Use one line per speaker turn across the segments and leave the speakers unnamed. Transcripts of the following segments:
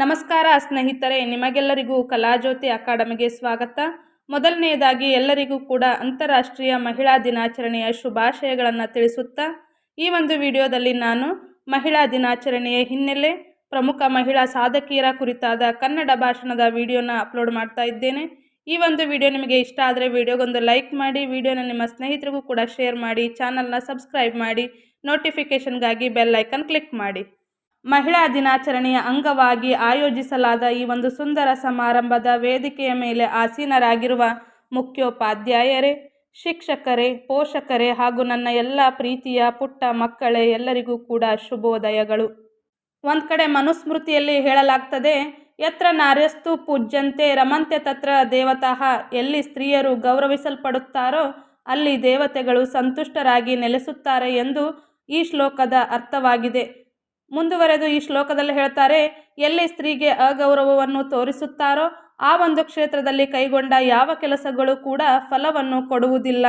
ನಮಸ್ಕಾರ ಸ್ನೇಹಿತರೆ, ನಿಮಗೆಲ್ಲರಿಗೂ ಕಲಾಜ್ಯೋತಿ ಅಕಾಡೆಮಿಗೆ ಸ್ವಾಗತ. ಮೊದಲನೆಯದಾಗಿ ಎಲ್ಲರಿಗೂ ಕೂಡ ಅಂತಾರಾಷ್ಟ್ರೀಯ ಮಹಿಳಾ ದಿನಾಚರಣೆಯ ಶುಭಾಶಯಗಳನ್ನು ತಿಳಿಸುತ್ತಾ, ಈ ಒಂದು ವಿಡಿಯೋದಲ್ಲಿ ನಾನು ಮಹಿಳಾ ದಿನಾಚರಣೆಯ ಹಿನ್ನೆಲೆ ಪ್ರಮುಖ ಮಹಿಳಾ ಸಾಧಕಿಯರ ಕುರಿತಾದ ಕನ್ನಡ ಭಾಷಣದ ವಿಡಿಯೋನ ಅಪ್ಲೋಡ್ ಮಾಡ್ತಾ ಇದ್ದೇನೆ. ಈ ಒಂದು ವಿಡಿಯೋ ನಿಮಗೆ ಇಷ್ಟ ಆದರೆ ವಿಡಿಯೋಗೊಂದು ಲೈಕ್ ಮಾಡಿ, ವಿಡಿಯೋನ ನಿಮ್ಮ ಸ್ನೇಹಿತರಿಗೂ ಕೂಡ ಶೇರ್ ಮಾಡಿ, ಚಾನಲ್ನ ಸಬ್ಸ್ಕ್ರೈಬ್ ಮಾಡಿ, ನೋಟಿಫಿಕೇಷನ್ಗಾಗಿ ಬೆಲ್ ಐಕನ್ ಕ್ಲಿಕ್ ಮಾಡಿ. ಮಹಿಳಾ ದಿನಾಚರಣೆಯ ಅಂಗವಾಗಿ ಆಯೋಜಿಸಲಾದ ಈ ಒಂದು ಸುಂದರ ಸಮಾರಂಭದ ವೇದಿಕೆಯ ಮೇಲೆ ಆಸೀನರಾಗಿರುವ ಮುಖ್ಯೋಪಾಧ್ಯಾಯರೇ, ಶಿಕ್ಷಕರೇ, ಪೋಷಕರೇ ಹಾಗೂ ನನ್ನ ಎಲ್ಲ ಪ್ರೀತಿಯ ಪುಟ್ಟ ಮಕ್ಕಳೇ, ಎಲ್ಲರಿಗೂ ಕೂಡ ಶುಭೋದಯಗಳು. ಒಂದು ಕಡೆ ಮನುಸ್ಮೃತಿಯಲ್ಲಿ ಹೇಳಲಾಗ್ತದೆ, ಯತ್ರ ನಾರ್ಯಸ್ತು ಪೂಜ್ಯಂತೆ ರಮಂತೆ ತತ್ರ ದೇವತಃ, ಎಲ್ಲಿ ಸ್ತ್ರೀಯರು ಗೌರವಿಸಲ್ಪಡುತ್ತಾರೋ, ಅಲ್ಲಿ ದೇವತೆಗಳು ಸಂತುಷ್ಟರಾಗಿ ನೆಲೆಸುತ್ತಾರೆ ಎಂದು ಈ ಶ್ಲೋಕದ ಅರ್ಥವಾಗಿದೆ. ಮುಂದುವರೆದು ಈ ಶ್ಲೋಕದಲ್ಲಿ ಹೇಳ್ತಾರೆ, ಎಲ್ಲಿ ಸ್ತ್ರೀಗೆ ಅಗೌರವವನ್ನು ತೋರಿಸುತ್ತಾರೋ ಆ ಒಂದು ಕ್ಷೇತ್ರದಲ್ಲಿ ಕೈಗೊಂಡ ಯಾವ ಕೆಲಸಗಳು ಕೂಡ ಫಲವನ್ನು ಕೊಡುವುದಿಲ್ಲ.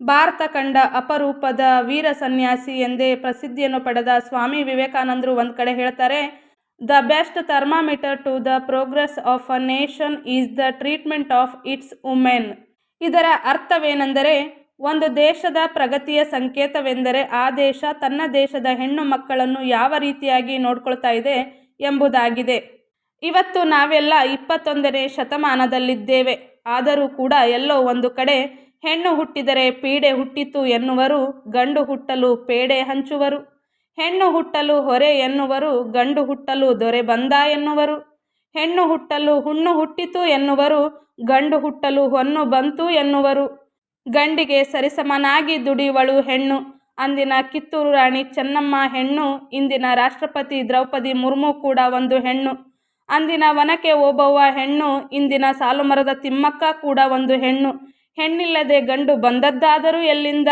ಭಾರತ ಕಂಡ ಅಪರೂಪದ ವೀರ ಸನ್ಯಾಸಿ ಎಂದೇ ಪ್ರಸಿದ್ಧಿಯನ್ನು ಪಡೆದ ಸ್ವಾಮಿ ವಿವೇಕಾನಂದರು ಒಂದು ಕಡೆ ಹೇಳ್ತಾರೆ, the best thermometer to the progress of a nation is the treatment of its women. ಇದರ ಅರ್ಥವೇನೆಂದರೆ ಒಂದು ದೇಶದ ಪ್ರಗತಿಯ ಸಂಕೇತವೆಂದರೆ ಆ ದೇಶ ತನ್ನ ದೇಶದ ಹೆಣ್ಣು ಮಕ್ಕಳನ್ನು ಯಾವ ರೀತಿಯಾಗಿ ನೋಡ್ಕೊಳ್ತಾ ಇದೆ ಎಂಬುದಾಗಿದೆ. ಇವತ್ತು ನಾವೆಲ್ಲ ಇಪ್ಪತ್ತೊಂದನೇ ಶತಮಾನದಲ್ಲಿದ್ದೇವೆ. ಆದರೂ ಕೂಡ ಎಲ್ಲೋ ಒಂದು ಕಡೆ ಹೆಣ್ಣು ಹುಟ್ಟಿದರೆ ಪೀಡೆ ಹುಟ್ಟಿತು ಎನ್ನುವರು, ಗಂಡು ಹುಟ್ಟಲು ಪೇಡೆ ಹಂಚುವರು. ಹೆಣ್ಣು ಹುಟ್ಟಲು ಹೊರೆ ಎನ್ನುವರು, ಗಂಡು ಹುಟ್ಟಲು ದೊರೆ ಬಂದ ಎನ್ನುವರು. ಹೆಣ್ಣು ಹುಟ್ಟಲು ಹುಣ್ಣು ಹುಟ್ಟಿತು ಎನ್ನುವರು, ಗಂಡು ಹುಟ್ಟಲು ಹೊನ್ನು ಬಂತು ಎನ್ನುವರು. ಗಂಡಿಗೆ ಸರಿಸಮನಾಗಿ ದುಡಿಯುವಳು ಹೆಣ್ಣು. ಅಂದಿನ ಕಿತ್ತೂರು ರಾಣಿ ಚೆನ್ನಮ್ಮ ಹೆಣ್ಣು. ಇಂದಿನ ರಾಷ್ಟ್ರಪತಿ ದ್ರೌಪದಿ ಮುರ್ಮು ಕೂಡ ಒಂದು ಹೆಣ್ಣು. ಅಂದಿನ ವನಕೆ ಓಬವ್ವ ಹೆಣ್ಣು. ಇಂದಿನ ಸಾಲುಮರದ ತಿಮ್ಮಕ್ಕ ಕೂಡ ಒಂದು ಹೆಣ್ಣು. ಹೆಣ್ಣಿಲ್ಲದೆ ಗಂಡು ಬಂದದ್ದಾದರೂ ಎಲ್ಲಿಂದ?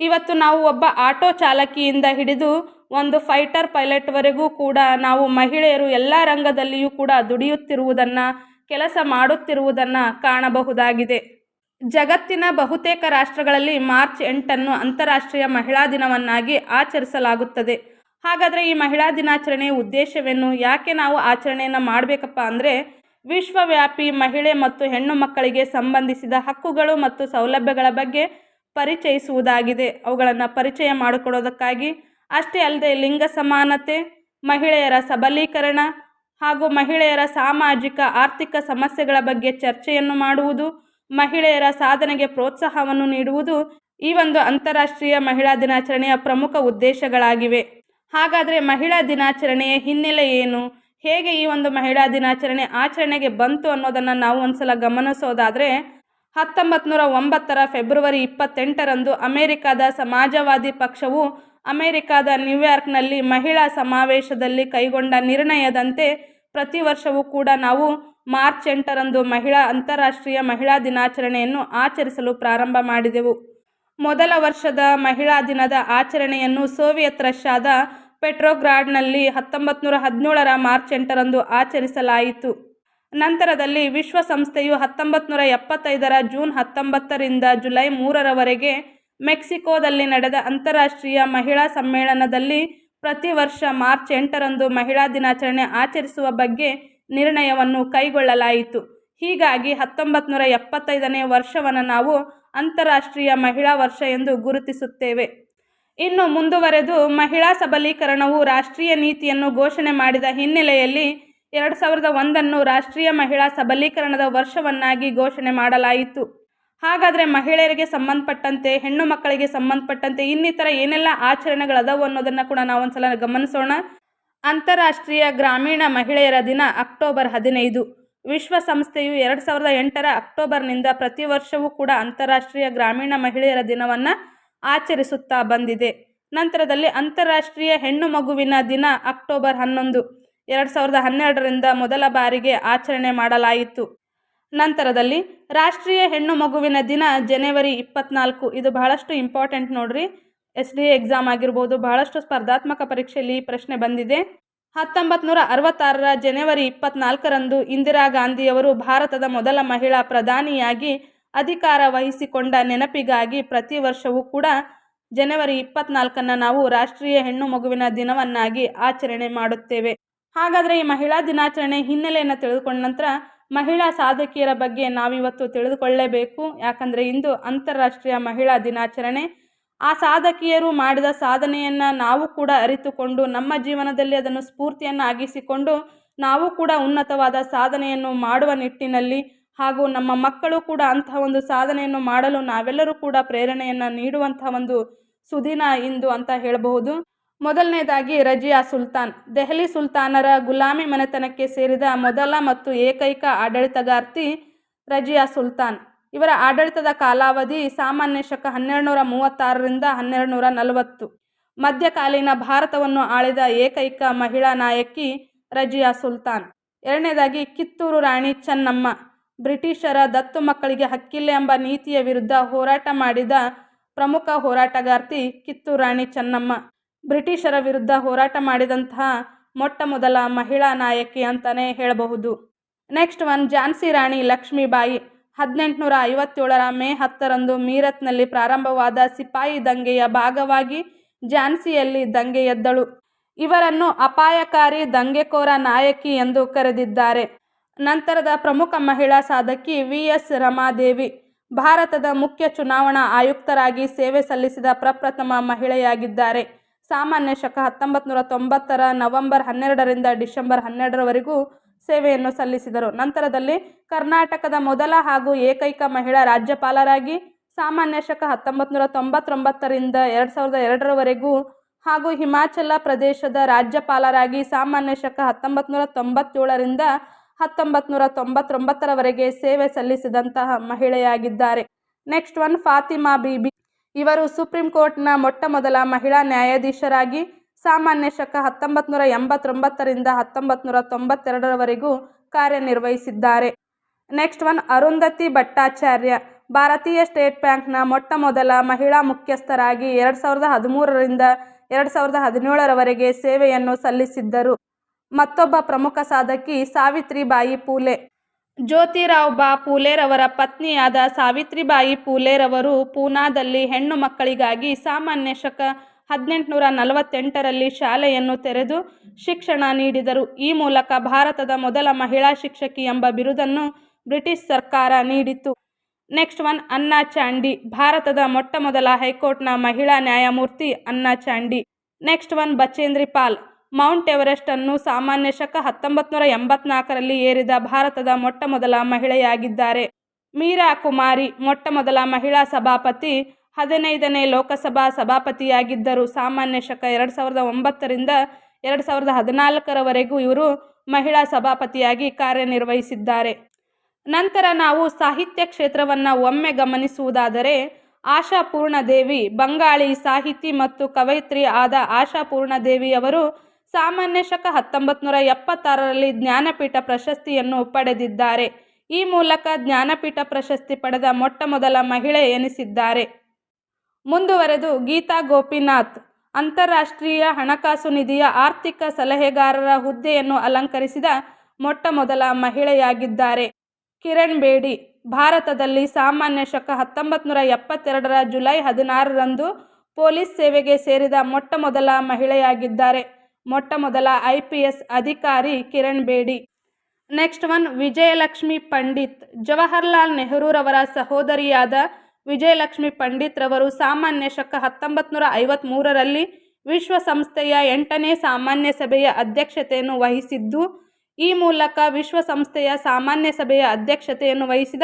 ಇವತ್ತು ನಾವು ಒಬ್ಬ ಆಟೋ ಚಾಲಕಿಯಿಂದ ಹಿಡಿದು ಒಂದು ಫೈಟರ್ ಪೈಲಟ್ವರೆಗೂ ಕೂಡ ನಾವು ಮಹಿಳೆಯರು ಎಲ್ಲ ರಂಗದಲ್ಲಿಯೂ ಕೂಡ ದುಡಿಯುತ್ತಿರುವುದನ್ನು, ಕೆಲಸ ಮಾಡುತ್ತಿರುವುದನ್ನು ಕಾಣಬಹುದಾಗಿದೆ. ಜಗತ್ತಿನ ಬಹುತೇಕ ರಾಷ್ಟ್ರಗಳಲ್ಲಿ ಮಾರ್ಚ್ ಎಂಟನ್ನು ಅಂತಾರಾಷ್ಟ್ರೀಯ ಮಹಿಳಾ ದಿನವನ್ನಾಗಿ ಆಚರಿಸಲಾಗುತ್ತದೆ. ಹಾಗಾದರೆ ಈ ಮಹಿಳಾ ದಿನಾಚರಣೆಯ ಉದ್ದೇಶವೇನು? ಯಾಕೆ ನಾವು ಆಚರಣೆಯನ್ನು ಮಾಡಬೇಕಪ್ಪ ಅಂದರೆ, ವಿಶ್ವವ್ಯಾಪಿ ಮಹಿಳೆ ಮತ್ತು ಹೆಣ್ಣು ಮಕ್ಕಳಿಗೆ ಸಂಬಂಧಿಸಿದ ಹಕ್ಕುಗಳು ಮತ್ತು ಸೌಲಭ್ಯಗಳ ಬಗ್ಗೆ ಪರಿಚಯಿಸುವುದಾಗಿದೆ. ಅವುಗಳನ್ನು ಪರಿಚಯ ಮಾಡಿಕೊಡೋದಕ್ಕಾಗಿ ಅಷ್ಟೇ ಅಲ್ಲದೆ ಲಿಂಗ ಸಮಾನತೆ, ಮಹಿಳೆಯರ ಸಬಲೀಕರಣ ಹಾಗೂ ಮಹಿಳೆಯರ ಸಾಮಾಜಿಕ, ಆರ್ಥಿಕ ಸಮಸ್ಯೆಗಳ ಬಗ್ಗೆ ಚರ್ಚೆಯನ್ನು ಮಾಡುವುದು ಮಹಿಳೆಯರ ಸಾಧನೆಗೆ ಪ್ರೋತ್ಸಾಹವನ್ನು ನೀಡುವುದು ಈ ಒಂದು ಅಂತಾರಾಷ್ಟ್ರೀಯ ಮಹಿಳಾ ದಿನಾಚರಣೆಯ ಪ್ರಮುಖ ಉದ್ದೇಶಗಳಾಗಿವೆ. ಹಾಗಾದರೆ ಮಹಿಳಾ ದಿನಾಚರಣೆಯ ಹಿನ್ನೆಲೆ ಏನು? ಹೇಗೆ ಈ ಒಂದು ಮಹಿಳಾ ದಿನಾಚರಣೆ ಆಚರಣೆಗೆ ಬಂತು ಅನ್ನೋದನ್ನು ನಾವು ಒಂದ್ಸಲ ಗಮನಿಸೋದಾದರೆ ಹತ್ತೊಂಬತ್ತು ಒಂಬತ್ತರ ಫೆಬ್ರವರಿ ಇಪ್ಪತ್ತೆಂಟರಂದು ಅಮೆರಿಕದ ಸಮಾಜವಾದಿ ಪಕ್ಷವು ಅಮೆರಿಕದ ನ್ಯೂಯಾರ್ಕ್ನಲ್ಲಿ ಮಹಿಳಾ ಸಮಾವೇಶದಲ್ಲಿ ಕೈಗೊಂಡ ನಿರ್ಣಯದಂತೆ ಪ್ರತಿ ವರ್ಷವೂ ಕೂಡ ನಾವು ಮಾರ್ಚ್ ಎಂಟರಂದು ಮಹಿಳಾ ಅಂತಾರಾಷ್ಟ್ರೀಯ ಮಹಿಳಾ ದಿನಾಚರಣೆಯನ್ನು ಆಚರಿಸಲು ಪ್ರಾರಂಭ ಮಾಡಿದೆವು. ಮೊದಲ ವರ್ಷದ ಮಹಿಳಾ ದಿನದ ಆಚರಣೆಯನ್ನು ಸೋವಿಯತ್ ರಷ್ಯಾದ ಪೆಟ್ರೋಗ್ರಾಡ್ನಲ್ಲಿ ಹತ್ತೊಂಬತ್ತು ನೂರ ಹದಿನೇಳರ ಮಾರ್ಚ್ ಎಂಟರಂದು ಆಚರಿಸಲಾಯಿತು. ನಂತರದಲ್ಲಿ ವಿಶ್ವಸಂಸ್ಥೆಯು ಹತ್ತೊಂಬತ್ತು ನೂರ ಎಪ್ಪತ್ತೈದರ ಜೂನ್ ಹತ್ತೊಂಬತ್ತರಿಂದ ಜುಲೈ ಮೂರರವರೆಗೆ ಮೆಕ್ಸಿಕೋದಲ್ಲಿ ನಡೆದ ಅಂತಾರಾಷ್ಟ್ರೀಯ ಮಹಿಳಾ ಸಮ್ಮೇಳನದಲ್ಲಿ ಪ್ರತಿ ವರ್ಷ ಮಾರ್ಚ್ ಎಂಟರಂದು ಮಹಿಳಾ ದಿನಾಚರಣೆ ಆಚರಿಸುವ ಬಗ್ಗೆ ನಿರ್ಣಯವನ್ನು ಕೈಗೊಳ್ಳಲಾಯಿತು. ಹೀಗಾಗಿ ಹತ್ತೊಂಬತ್ತು ಎಪ್ಪತ್ತೈದನೇ ವರ್ಷವನ್ನು ನಾವು ಅಂತಾರಾಷ್ಟ್ರೀಯ ಮಹಿಳಾ ವರ್ಷ ಎಂದು ಗುರುತಿಸುತ್ತೇವೆ. ಇನ್ನು ಮುಂದುವರೆದು ಮಹಿಳಾ ಸಬಲೀಕರಣವು ರಾಷ್ಟ್ರೀಯ ನೀತಿಯನ್ನು ಘೋಷಣೆ ಮಾಡಿದ ಹಿನ್ನೆಲೆಯಲ್ಲಿ ಎರಡು ಸಾವಿರದ ಒಂದನ್ನು ರಾಷ್ಟ್ರೀಯ ಮಹಿಳಾ ಸಬಲೀಕರಣದ ವರ್ಷವನ್ನಾಗಿ ಘೋಷಣೆ ಮಾಡಲಾಯಿತು. ಹಾಗಾದರೆ ಮಹಿಳೆಯರಿಗೆ ಸಂಬಂಧಪಟ್ಟಂತೆ, ಹೆಣ್ಣು ಮಕ್ಕಳಿಗೆ ಸಂಬಂಧಪಟ್ಟಂತೆ ಇನ್ನಿತರ ಏನೆಲ್ಲ ಆಚರಣೆಗಳದಾವು ಅನ್ನೋದನ್ನು ಕೂಡ ನಾವು ಒಂದ್ಸಲ ಗಮನಿಸೋಣ. ಅಂತಾರಾಷ್ಟ್ರೀಯ ಗ್ರಾಮೀಣ ಮಹಿಳೆಯರ ದಿನ ಅಕ್ಟೋಬರ್ ಹದಿನೈದು. ವಿಶ್ವಸಂಸ್ಥೆಯು ಎರಡು ಸಾವಿರದ ಎಂಟರ ಅಕ್ಟೋಬರ್ನಿಂದ ಪ್ರತಿ ವರ್ಷವೂ ಕೂಡ ಅಂತಾರಾಷ್ಟ್ರೀಯ ಗ್ರಾಮೀಣ ಮಹಿಳೆಯರ ದಿನವನ್ನು ಆಚರಿಸುತ್ತಾ ಬಂದಿದೆ. ನಂತರದಲ್ಲಿ ಅಂತಾರಾಷ್ಟ್ರೀಯ ಹೆಣ್ಣು ಮಗುವಿನ ದಿನ ಅಕ್ಟೋಬರ್ ಹನ್ನೊಂದು. ಎರಡು ಸಾವಿರದ ಹನ್ನೆರಡರಿಂದ ಮೊದಲ ಬಾರಿಗೆ ಆಚರಣೆ ಮಾಡಲಾಯಿತು. ನಂತರದಲ್ಲಿ ರಾಷ್ಟ್ರೀಯ ಹೆಣ್ಣು ಮಗುವಿನ ದಿನ ಜನವರಿ ಇಪ್ಪತ್ನಾಲ್ಕು. ಇದು ಬಹಳಷ್ಟು ಇಂಪಾರ್ಟೆಂಟ್ ನೋಡ್ರಿ. ಎಸ್ ಡಿ ಎಕ್ಸಾಮ್ ಆಗಿರ್ಬೋದು, ಬಹಳಷ್ಟು ಸ್ಪರ್ಧಾತ್ಮಕ ಪರೀಕ್ಷೆಯಲ್ಲಿ ಪ್ರಶ್ನೆ ಬಂದಿದೆ. ಹತ್ತೊಂಬತ್ತು ನೂರ ಅರವತ್ತಾರರ ಜನವರಿ ಇಪ್ಪತ್ನಾಲ್ಕರಂದು ಇಂದಿರಾ ಗಾಂಧಿಯವರು ಭಾರತದ ಮೊದಲ ಮಹಿಳಾ ಪ್ರಧಾನಿಯಾಗಿ ಅಧಿಕಾರ ವಹಿಸಿಕೊಂಡ ನೆನಪಿಗಾಗಿ ಪ್ರತಿ ವರ್ಷವೂ ಕೂಡ ಜನವರಿ ಇಪ್ಪತ್ನಾಲ್ಕನ್ನು ನಾವು ರಾಷ್ಟ್ರೀಯ ಹೆಣ್ಣು ಮಗುವಿನ ದಿನವನ್ನಾಗಿ ಆಚರಣೆ ಮಾಡುತ್ತೇವೆ. ಹಾಗಾದರೆ ಈ ಮಹಿಳಾ ದಿನಾಚರಣೆ ಹಿನ್ನೆಲೆಯನ್ನು ತಿಳಿದುಕೊಂಡ ನಂತರ ಮಹಿಳಾ ಸಾಧಕಿಯರ ಬಗ್ಗೆ ನಾವಿವತ್ತು ತಿಳಿದುಕೊಳ್ಳಲೇಬೇಕು ಯಾಕಂದರೆ ಇಂದು ಅಂತಾರಾಷ್ಟ್ರೀಯ ಮಹಿಳಾ ದಿನಾಚರಣೆ. ಆ ಸಾಧಕಿಯರು ಮಾಡಿದ ಸಾಧನೆಯನ್ನು ನಾವು ಕೂಡ ಅರಿತುಕೊಂಡು, ನಮ್ಮ ಜೀವನದಲ್ಲಿ ಅದನ್ನು ಸ್ಫೂರ್ತಿಯನ್ನು ಆಗಿಸಿಕೊಂಡು, ನಾವು ಕೂಡ ಉನ್ನತವಾದ ಸಾಧನೆಯನ್ನು ಮಾಡುವ ನಿಟ್ಟಿನಲ್ಲಿ ಹಾಗೂ ನಮ್ಮ ಮಕ್ಕಳು ಕೂಡ ಅಂತಹ ಒಂದು ಸಾಧನೆಯನ್ನು ಮಾಡಲು ನಾವೆಲ್ಲರೂ ಕೂಡ ಪ್ರೇರಣೆಯನ್ನು ನೀಡುವಂತಹ ಒಂದು ಸುದಿನ ಇಂದು ಅಂತ ಹೇಳಬಹುದು. ಮೊದಲನೇದಾಗಿ ರಜಿಯಾ ಸುಲ್ತಾನ್. ದೆಹಲಿ ಸುಲ್ತಾನರ ಗುಲಾಮಿ ಮನೆತನಕ್ಕೆ ಸೇರಿದ ಮೊದಲ ಮತ್ತು ಏಕೈಕ ಆಡಳಿತಗಾರ್ತಿ ರಜಿಯಾ ಸುಲ್ತಾನ್. ಇವರ ಆಡಳಿತದ ಕಾಲಾವಧಿ ಸಾಮಾನ್ಯ ಶಕ ಹನ್ನೆರಡು ನೂರ ಮೂವತ್ತಾರರಿಂದ ಹನ್ನೆರಡು ನೂರ ನಲವತ್ತು. ಮಧ್ಯಕಾಲೀನ ಭಾರತವನ್ನು ಆಳಿದ ಏಕೈಕ ಮಹಿಳಾ ನಾಯಕಿ ರಜಿಯಾ ಸುಲ್ತಾನ್. ಎರಡನೇದಾಗಿ ಕಿತ್ತೂರು ರಾಣಿ ಚೆನ್ನಮ್ಮ. ಬ್ರಿಟಿಷರ ದತ್ತು ಮಕ್ಕಳಿಗೆ ಹಕ್ಕಿಲ್ಲ ಎಂಬ ನೀತಿಯ ವಿರುದ್ಧ ಹೋರಾಟ ಮಾಡಿದ ಪ್ರಮುಖ ಹೋರಾಟಗಾರ್ತಿ ಕಿತ್ತೂರು ರಾಣಿ ಚೆನ್ನಮ್ಮ. ಬ್ರಿಟಿಷರ ವಿರುದ್ಧ ಹೋರಾಟ ಮಾಡಿದಂತಹ ಮೊಟ್ಟ ಮೊದಲ ಮಹಿಳಾ ನಾಯಕಿ ಅಂತಲೇ ಹೇಳಬಹುದು. Next one Jhansi Rani Lakshmibai. ಹದಿನೆಂಟುನೂರ ಐವತ್ತೇಳರ ಮೇ ಹತ್ತರಂದು ಮೀರತ್ನಲ್ಲಿ ಪ್ರಾರಂಭವಾದ ಸಿಪಾಯಿ ದಂಗೆಯ ಭಾಗವಾಗಿ ಝಾನ್ಸಿಯಲ್ಲಿ ದಂಗೆ ಎದ್ದಳು. ಇವರನ್ನು ಅಪಾಯಕಾರಿ ದಂಗೆಕೋರ ನಾಯಕಿ ಎಂದು ಕರೆದಿದ್ದಾರೆ. ನಂತರದ ಪ್ರಮುಖ ಮಹಿಳಾ ಸಾಧಕಿ ವಿ ಎಸ್ ರಮಾದೇವಿ, ಭಾರತದ ಮುಖ್ಯ ಚುನಾವಣಾ ಆಯುಕ್ತರಾಗಿ ಸೇವೆ ಸಲ್ಲಿಸಿದ ಪ್ರಪ್ರಥಮ ಮಹಿಳೆಯಾಗಿದ್ದಾರೆ. ಸಾಮಾನ್ಯ ಶಕ ಹತ್ತೊಂಬತ್ತು ನೂರ ತೊಂಬತ್ತರ ನವೆಂಬರ್ ಹನ್ನೆರಡರಿಂದ ಡಿಸೆಂಬರ್ ಹನ್ನೆರಡರವರೆಗೂ ಸೇವೆಯನ್ನು ಸಲ್ಲಿಸಿದರು. ನಂತರದಲ್ಲಿ ಕರ್ನಾಟಕದ ಮೊದಲ ಹಾಗೂ ಏಕೈಕ ಮಹಿಳಾ ರಾಜ್ಯಪಾಲರಾಗಿ ಸಾಮಾನ್ಯ ಶಕ ಹತ್ತೊಂಬತ್ತು ನೂರ ತೊಂಬತ್ತೊಂಬತ್ತರಿಂದ ಎರಡು ಸಾವಿರದ ಎರಡರವರೆಗೂ ಹಾಗೂ ಹಿಮಾಚಲ ಪ್ರದೇಶದ ರಾಜ್ಯಪಾಲರಾಗಿ ಸಾಮಾನ್ಯ ಶಕ ಹತ್ತೊಂಬತ್ತು ನೂರ ತೊಂಬತ್ತೇಳರಿಂದ ಹತ್ತೊಂಬತ್ತು ನೂರ ತೊಂಬತ್ತೊಂಬತ್ತರವರೆಗೆ ಸೇವೆ ಸಲ್ಲಿಸಿದಂತಹ ಮಹಿಳೆಯಾಗಿದ್ದಾರೆ. Next one Fatima Bibi. ಇವರು ಸುಪ್ರೀಂ ಕೋರ್ಟ್ನ ಮೊಟ್ಟ ಮೊದಲ ಮಹಿಳಾ ನ್ಯಾಯಾಧೀಶರಾಗಿ ಸಾಮಾನ್ಯ ಶಕ ಹತ್ತೊಂಬತ್ತು ನೂರ ಎಂಬತ್ತೊಂಬತ್ತರಿಂದ ಹತ್ತೊಂಬತ್ತು ನೂರ ತೊಂಬತ್ತೆರಡರವರೆಗೂ ಕಾರ್ಯನಿರ್ವಹಿಸಿದ್ದಾರೆ. Next one, Arundhati Bhattacharya. ಭಾರತೀಯ ಸ್ಟೇಟ್ ಬ್ಯಾಂಕ್ನ ಮೊಟ್ಟ ಮೊದಲ ಮಹಿಳಾ ಮುಖ್ಯಸ್ಥರಾಗಿ ಎರಡು ಸಾವಿರದ ಹದಿಮೂರರಿಂದ ಎರಡು ಸಾವಿರದ ಹದಿನೇಳರವರೆಗೆ ಸೇವೆಯನ್ನು ಸಲ್ಲಿಸಿದ್ದರು. ಮತ್ತೊಬ್ಬ ಪ್ರಮುಖ ಸಾಧಕಿ ಸಾವಿತ್ರಿಬಾಯಿ ಪೂಲೆ. ಜ್ಯೋತಿರಾವ್ ಬಾ ಪೂಲೆರವರ ಪತ್ನಿಯಾದ ಸಾವಿತ್ರಿಬಾಯಿ ಪೂಲೆರವರು ಪೂನಾದಲ್ಲಿ ಹೆಣ್ಣು ಮಕ್ಕಳಿಗಾಗಿ ಸಾಮಾನ್ಯ ಶಕ ಹದಿನೆಂಟುನೂರ ನಲವತ್ತೆಂಟರಲ್ಲಿ ಶಾಲೆಯನ್ನು ತೆರೆದು ಶಿಕ್ಷಣ ನೀಡಿದರು. ಈ ಮೂಲಕ ಭಾರತದ ಮೊದಲ ಮಹಿಳಾ ಶಿಕ್ಷಕಿ ಎಂಬ ಬಿರುದನ್ನು ಬ್ರಿಟಿಷ್ ಸರ್ಕಾರ ನೀಡಿತು ನೆಕ್ಸ್ಟ್ ಒನ್ ಅನ್ನಾ ಚಾಂಡಿ. ಭಾರತದ ಮೊಟ್ಟ ಮೊದಲ ಹೈಕೋರ್ಟ್ನ ಮಹಿಳಾ ನ್ಯಾಯಮೂರ್ತಿ Anna Chandy. Next one Bachendri Pal. Mount Everest ಅನ್ನು ಸಾಮಾನ್ಯ ಶಕ ಹತ್ತೊಂಬತ್ತು ನೂರ ಎಂಬತ್ನಾಲ್ಕರಲ್ಲಿ ಏರಿದ ಭಾರತದ ಮೊಟ್ಟ ಮೊದಲ ಮಹಿಳೆಯಾಗಿದ್ದಾರೆ. ಮೀರಾ ಕುಮಾರಿ ಮೊಟ್ಟ ಮೊದಲ ಮಹಿಳಾ ಸಭಾಪತಿ ಹದಿನೈದನೇ ಲೋಕಸಭಾ ಸಭಾಪತಿಯಾಗಿದ್ದರು ಸಾಮಾನ್ಯ ಶಕ ಎರಡು ಸಾವಿರದ ಒಂಬತ್ತರಿಂದ ಎರಡು ಸಾವಿರದ ಹದಿನಾಲ್ಕರವರೆಗೂ ಇವರು ಮಹಿಳಾ ಸಭಾಪತಿಯಾಗಿ ಕಾರ್ಯನಿರ್ವಹಿಸಿದ್ದಾರೆ. ನಂತರ ನಾವು ಸಾಹಿತ್ಯ ಕ್ಷೇತ್ರವನ್ನು ಒಮ್ಮೆ ಗಮನಿಸುವುದಾದರೆ, ಆಶಾಪೂರ್ಣದೇವಿ, ಬಂಗಾಳಿ ಸಾಹಿತಿ ಮತ್ತು ಕವಯಿತ್ರಿ ಆದ ಆಶಾಪೂರ್ಣದೇವಿಯವರು ಸಾಮಾನ್ಯ ಶಕ ಹತ್ತೊಂಬತ್ತು ನೂರ ಎಪ್ಪತ್ತಾರರಲ್ಲಿ ಜ್ಞಾನಪೀಠ ಪ್ರಶಸ್ತಿಯನ್ನು ಪಡೆದಿದ್ದಾರೆ. ಈ ಮೂಲಕ ಜ್ಞಾನಪೀಠ ಪ್ರಶಸ್ತಿ ಪಡೆದ ಮೊಟ್ಟಮೊದಲ ಮಹಿಳೆ ಎನಿಸಿದ್ದಾರೆ. ಮುಂದುವರೆದು ಗೀತಾ ಗೋಪಿನಾಥ್, ಅಂತಾರಾಷ್ಟ್ರೀಯ ಹಣಕಾಸು ನಿಧಿಯ ಆರ್ಥಿಕ ಸಲಹೆಗಾರರ ಹುದ್ದೆಯನ್ನು ಅಲಂಕರಿಸಿದ ಮೊಟ್ಟ ಮೊದಲ ಮಹಿಳೆಯಾಗಿದ್ದಾರೆ. ಕಿರಣ್ ಬೇಡಿ, ಭಾರತದಲ್ಲಿ ಸಾಮಾನ್ಯ ಶಕ ಹತ್ತೊಂಬತ್ತು ನೂರ ಎಪ್ಪತ್ತೆರಡರ ಜುಲೈ ಹದಿನಾರರಂದು ಪೊಲೀಸ್ ಸೇವೆಗೆ ಸೇರಿದ ಮೊಟ್ಟ ಮೊದಲ ಮಹಿಳೆಯಾಗಿದ್ದಾರೆ ಮೊಟ್ಟ ಮೊದಲ ಐ ಅಧಿಕಾರಿ ಕಿರಣ್ ಬೇಡಿ. ನೆಕ್ಸ್ಟ್ ಒನ್ ವಿಜಯಲಕ್ಷ್ಮಿ ಪಂಡಿತ್, ಜವಾಹರ್ಲಾಲ್ ನೆಹರೂರವರ ಸಹೋದರಿಯಾದ ವಿಜಯಲಕ್ಷ್ಮಿ ಪಂಡಿತ್ ರವರು ಸಾಮಾನ್ಯ ಶಕ ಹತ್ತೊಂಬತ್ತು ನೂರ ಐವತ್ತ್ಮೂರರಲ್ಲಿ ವಿಶ್ವಸಂಸ್ಥೆಯ ಎಂಟನೇ ಸಾಮಾನ್ಯ ಸಭೆಯ ಅಧ್ಯಕ್ಷತೆಯನ್ನು ವಹಿಸಿದ್ದು, ಈ ಮೂಲಕ ವಿಶ್ವಸಂಸ್ಥೆಯ ಸಾಮಾನ್ಯ ಸಭೆಯ ಅಧ್ಯಕ್ಷತೆಯನ್ನು ವಹಿಸಿದ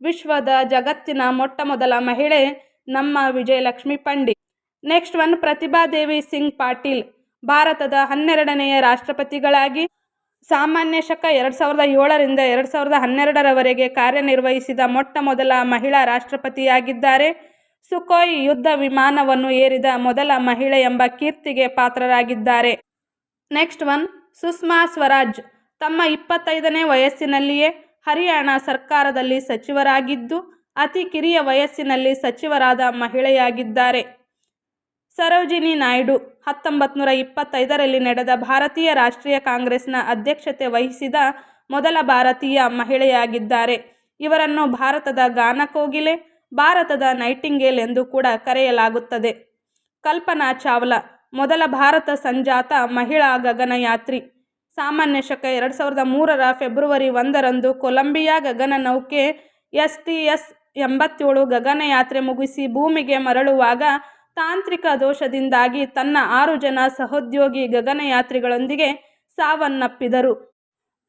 ವಿಶ್ವದ ಜಗತ್ತಿನ ಮೊಟ್ಟ ಮೊದಲ ಮಹಿಳೆ ನಮ್ಮ ವಿಜಯಲಕ್ಷ್ಮಿ ಪಂಡಿತ್. ನೆಕ್ಸ್ಟ್ ಒನ್ ಪ್ರತಿಭಾದೇವಿ ಸಿಂಗ್ ಪಾಟೀಲ್, ಭಾರತದ ಹನ್ನೆರಡನೆಯ ರಾಷ್ಟ್ರಪತಿಗಳಾಗಿ ಸಾಮಾನ್ಯ ಶಕ ಎರಡು ಸಾವಿರದ ಏಳರಿಂದ ಎರಡು ಸಾವಿರದ ಹನ್ನೆರಡರವರೆಗೆ ಕಾರ್ಯನಿರ್ವಹಿಸಿದ ಮೊಟ್ಟ ಮೊದಲ ಮಹಿಳಾ ರಾಷ್ಟ್ರಪತಿಯಾಗಿದ್ದಾರೆ. ಸುಖೋಯ್ ಯುದ್ಧ ವಿಮಾನವನ್ನು ಏರಿದ ಮೊದಲ ಮಹಿಳೆ ಎಂಬ ಕೀರ್ತಿಗೆ ಪಾತ್ರರಾಗಿದ್ದಾರೆ. Next one, Sushma Swaraj. ತಮ್ಮ ಇಪ್ಪತ್ತೈದನೇ ವಯಸ್ಸಿನಲ್ಲಿಯೇ ಹರಿಯಾಣ ಸರ್ಕಾರದಲ್ಲಿ ಸಚಿವರಾಗಿದ್ದು, ಅತಿ ಕಿರಿಯ ವಯಸ್ಸಿನಲ್ಲಿ ಸಚಿವರಾದ ಮಹಿಳೆಯಾಗಿದ್ದಾರೆ. ಸರೋಜಿನಿ ನಾಯ್ಡು ಹತ್ತೊಂಬತ್ತು ನೂರ ಇಪ್ಪತ್ತೈದರಲ್ಲಿ ನಡೆದ ಭಾರತೀಯ ರಾಷ್ಟ್ರೀಯ ಕಾಂಗ್ರೆಸ್ನ ಅಧ್ಯಕ್ಷತೆ ವಹಿಸಿದ ಮೊದಲ ಭಾರತೀಯ ಮಹಿಳೆಯಾಗಿದ್ದಾರೆ. ಇವರನ್ನು ಭಾರತದ ಗಾನಕೋಗಿಲೆ, ಭಾರತದ ನೈಟಿಂಗೇಲ್ ಎಂದು ಕೂಡ ಕರೆಯಲಾಗುತ್ತದೆ. ಕಲ್ಪನಾ ಚಾವ್ಲಾ, ಮೊದಲ ಭಾರತ ಸಂಜಾತ ಮಹಿಳಾ ಗಗನಯಾತ್ರಿ. ಸಾಮಾನ್ಯ ಶಕ ಎರಡು ಸಾವಿರದ ಮೂರರ ಫೆಬ್ರವರಿ ಒಂದರಂದು ಕೊಲಂಬಿಯಾ ಗಗನ ನೌಕೆ ಎಸ್ ಟಿ ಎಸ್ ಎಂಬತ್ತೇಳು ಗಗನಯಾತ್ರೆ ಮುಗಿಸಿ ಭೂಮಿಗೆ ಮರಳುವಾಗ ತಾಂತ್ರಿಕ ದೋಷದಿಂದಾಗಿ ತನ್ನ ಆರು ಜನ ಸಹೋದ್ಯೋಗಿ ಗಗನಯಾತ್ರಿಗಳೊಂದಿಗೆ ಸಾವನ್ನಪ್ಪಿದರು.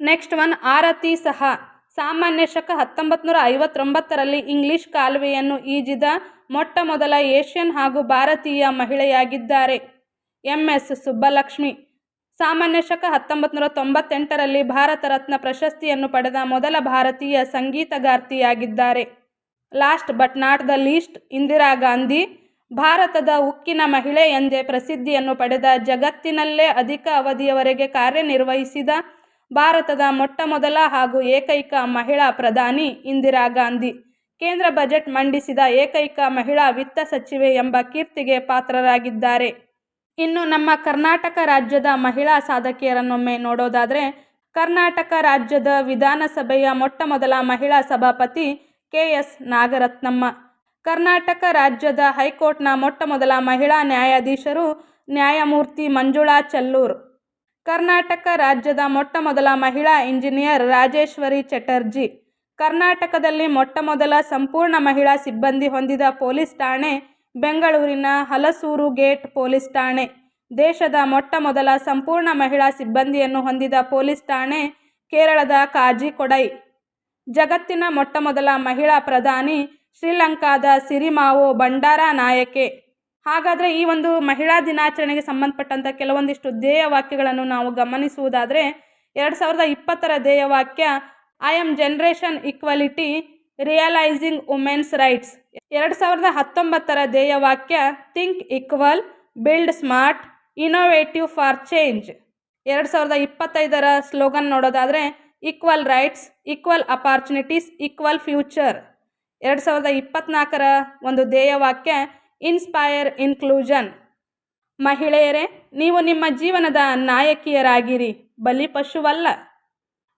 ನೆಕ್ಸ್ಟ್ ಒನ್, ಆರತಿ ಸಹ. ಸಾಮಾನ್ಯ ಶಕ ಹತ್ತೊಂಬತ್ತು ನೂರ ಐವತ್ತೊಂಬತ್ತರಲ್ಲಿ ಇಂಗ್ಲಿಷ್ ಕಾಲುವೆಯನ್ನು ಈಜಿದ ಮೊಟ್ಟ ಮೊದಲ ಏಷ್ಯನ್ ಹಾಗೂ ಭಾರತೀಯ ಮಹಿಳೆಯಾಗಿದ್ದಾರೆ. M S Subbulakshmi. ಸಾಮಾನ್ಯ ಶಕ ಹತ್ತೊಂಬತ್ತು ನೂರ ತೊಂಬತ್ತೆಂಟರಲ್ಲಿ ಭಾರತ ರತ್ನ ಪ್ರಶಸ್ತಿಯನ್ನು ಪಡೆದ ಮೊದಲ ಭಾರತೀಯ ಸಂಗೀತಗಾರ್ತಿಯಾಗಿದ್ದಾರೆ. Last but not the least, Indira Gandhi ಭಾರತದ ಉಕ್ಕಿನ ಮಹಿಳೆ ಎಂದೇ ಪ್ರಸಿದ್ಧಿಯನ್ನು ಪಡೆದ ಜಗತ್ತಿನಲ್ಲೇ ಅಧಿಕ ಅವಧಿಯವರೆಗೆ ಕಾರ್ಯನಿರ್ವಹಿಸಿದ ಭಾರತದ ಮೊಟ್ಟಮೊದಲ ಹಾಗೂ ಏಕೈಕ ಮಹಿಳಾ ಪ್ರಧಾನಿ ಇಂದಿರಾ ಗಾಂಧಿ. ಕೇಂದ್ರ ಬಜೆಟ್ ಮಂಡಿಸಿದ ಏಕೈಕ ಮಹಿಳಾ ವಿತ್ತ ಸಚಿವೆ ಎಂಬ ಕೀರ್ತಿಗೆ ಪಾತ್ರರಾಗಿದ್ದಾರೆ. ಇನ್ನು ನಮ್ಮ ಕರ್ನಾಟಕ ರಾಜ್ಯದ ಮಹಿಳಾ ಸಾಧಕಿಯರನ್ನೊಮ್ಮೆ ನೋಡೋದಾದರೆ, ಕರ್ನಾಟಕ ರಾಜ್ಯದ ವಿಧಾನಸಭೆಯ ಮೊಟ್ಟಮೊದಲ ಮಹಿಳಾ ಸಭಾಪತಿ ಕೆ ಎಸ್ ನಾಗರತ್ನಮ್ಮ. ಕರ್ನಾಟಕ ರಾಜ್ಯದ ಹೈಕೋರ್ಟ್ನ ಮೊಟ್ಟಮೊದಲ ಮಹಿಳಾ ನ್ಯಾಯಾಧೀಶರು ನ್ಯಾಯಮೂರ್ತಿ ಮಂಜುಳಾ ಚಲ್ಲೂರ್. ಕರ್ನಾಟಕ ರಾಜ್ಯದ ಮೊಟ್ಟಮೊದಲ ಮಹಿಳಾ ಇಂಜಿನಿಯರ್ ರಾಜೇಶ್ವರಿ ಚಟರ್ಜಿ. ಕರ್ನಾಟಕದಲ್ಲಿ ಮೊಟ್ಟಮೊದಲ ಸಂಪೂರ್ಣ ಮಹಿಳಾ ಸಿಬ್ಬಂದಿ ಹೊಂದಿದ ಪೊಲೀಸ್ ಠಾಣೆ, ಬೆಂಗಳೂರಿನ ಹಲಸೂರು ಗೇಟ್ ಪೊಲೀಸ್ ಠಾಣೆ. ದೇಶದ ಮೊಟ್ಟಮೊದಲ ಸಂಪೂರ್ಣ ಮಹಿಳಾ ಸಿಬ್ಬಂದಿಯನ್ನು ಹೊಂದಿದ ಪೊಲೀಸ್ ಠಾಣೆ, ಕೇರಳದ ಕಾಜಿಕೊಡೈ. ಜಗತ್ತಿನ ಮೊಟ್ಟಮೊದಲ ಮಹಿಳಾ ಪ್ರಧಾನಿ ಶ್ರೀಲಂಕಾದ ಸಿರಿಮಾವೋ ಭಂಡಾರ ನಾಯಕೆ. ಹಾಗಾದರೆ ಈ ಒಂದು ಮಹಿಳಾ ದಿನಾಚರಣೆಗೆ ಸಂಬಂಧಪಟ್ಟಂಥ ಕೆಲವೊಂದಿಷ್ಟು ಧ್ಯೇಯವಾಕ್ಯಗಳನ್ನು ನಾವು ಗಮನಿಸುವುದಾದರೆ, ಎರಡು ಸಾವಿರದ ಇಪ್ಪತ್ತರ ಧ್ಯೇಯವಾಕ್ಯ I am generation equality realising women's rights ಎರಡು ಸಾವಿರದ ಹತ್ತೊಂಬತ್ತರ ಧ್ಯೇಯವಾಕ್ಯ think equal build smart innovative for change ಎರಡು ಸಾವಿರದ ಇಪ್ಪತ್ತೈದರ ಸ್ಲೋಗನ್ ನೋಡೋದಾದರೆ equal rights equal opportunities equal future ಎರಡು ಸಾವಿರದ ಇಪ್ಪತ್ನಾಲ್ಕರ ಒಂದು ಧ್ಯೇಯವಾಕ್ಯ, ಇನ್ಸ್ಪೈರ್ ಇನ್ಕ್ಲೂಷನ್ ಮಹಿಳೆಯರೇ, ನೀವು ನಿಮ್ಮ ಜೀವನದ ನಾಯಕಿಯರಾಗಿರಿ ಬಲಿಪಶುವಲ್ಲ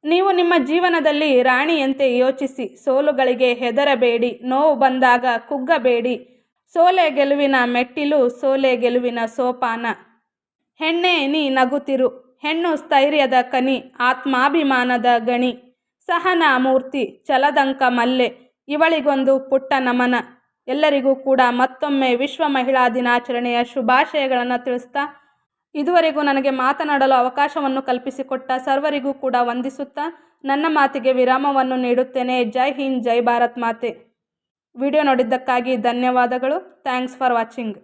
ನೀವು ನಿಮ್ಮ ಜೀವನದಲ್ಲಿ ರಾಣಿಯಂತೆ ಯೋಚಿಸಿ, ಸೋಲುಗಳಿಗೆ ಹೆದರಬೇಡಿ, ನೋವು ಬಂದಾಗ ಕುಗ್ಗಬೇಡಿ, ಸೋಲೆ ಗೆಲುವಿನ ಮೆಟ್ಟಿಲು, ಸೋಲೆ ಗೆಲುವಿನ ಸೋಪಾನ. ಹೆಣ್ಣೆ, ನೀ ನಗುತ್ತಿರು, ಹೆಣ್ಣು ಸ್ಥೈರ್ಯದ ಕನಿ, ಆತ್ಮಾಭಿಮಾನದ ಗಣಿ, ಸಹನಾ ಮೂರ್ತಿ ಚಲದಂಕ ಮಲ್ಲೆ ಇವಳಿಗೊಂದು ಪುಟ್ಟ ನಮನ. ಎಲ್ಲರಿಗೂ ಕೂಡ ಮತ್ತೊಮ್ಮೆ ವಿಶ್ವ ಮಹಿಳಾ ದಿನಾಚರಣೆಯ ಶುಭಾಶಯಗಳನ್ನು ತಿಳಿಸ್ತಾ, ಇದುವರೆಗೂ ನನಗೆ ಮಾತನಾಡಲು ಅವಕಾಶವನ್ನು ಕಲ್ಪಿಸಿಕೊಟ್ಟ ಸರ್ವರಿಗೂ ಕೂಡ ವಂದಿಸುತ್ತಾ, ನನ್ನ ಮಾತಿಗೆ ವಿರಾಮವನ್ನು ನೀಡುತ್ತೇನೆ. ಜೈ ಹಿಂದ್, ಜೈ ಭಾರತ್ ಮಾತೆ. ವಿಡಿಯೋ ನೋಡಿದ್ದಕ್ಕಾಗಿ ಧನ್ಯವಾದಗಳು. Thanks for watching.